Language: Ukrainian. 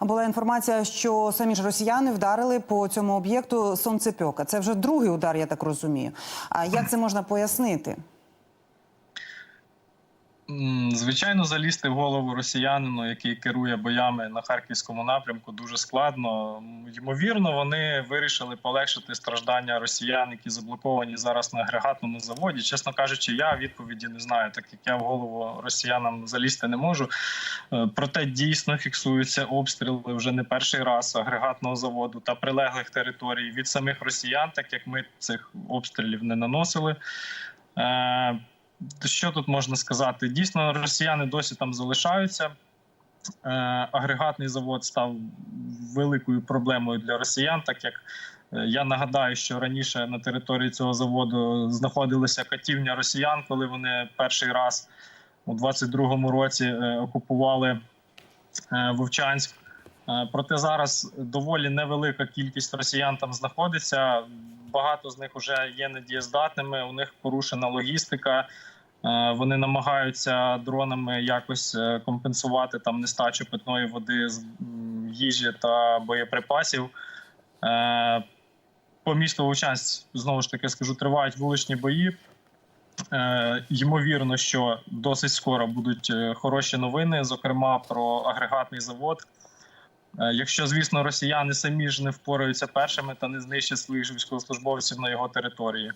була інформація, що самі ж росіяни вдарили по цьому об'єкту сонцепьока. Це вже другий удар, я так розумію. А як це можна пояснити? Звичайно, залізти в голову росіянину, який керує боями на харківському напрямку, дуже складно. Ймовірно, вони вирішили полегшити страждання росіян, які заблоковані зараз на агрегатному заводі. Чесно кажучи, я відповіді не знаю, так як я в голову росіянам залізти не можу. Е, Проте дійсно фіксуються обстріли вже не перший раз агрегатного заводу та прилеглих територій від самих росіян, так як ми цих обстрілів не наносили. Що тут можна сказати? Дійсно, росіяни досі там залишаються. Е, агрегатний завод став великою проблемою для росіян, так як е, я нагадаю, що раніше на території цього заводу знаходилася катівня росіян, коли вони перший раз у 22-му році е, окупували Вовчанськ. Проте зараз доволі невелика кількість росіян там знаходиться. Багато з них вже є недієздатними. У них порушена логістика. Е, Вони намагаються дронами якось е, компенсувати там нестачу питної води з їжі та боєприпасів. Е, По місту Вовчанськ, знову ж таки скажу, тривають вуличні бої. Ймовірно, що досить скоро будуть хороші новини, зокрема про агрегатний завод. Якщо, звісно, росіяни самі ж не впораються першими та не знищать своїх військовослужбовців на його території.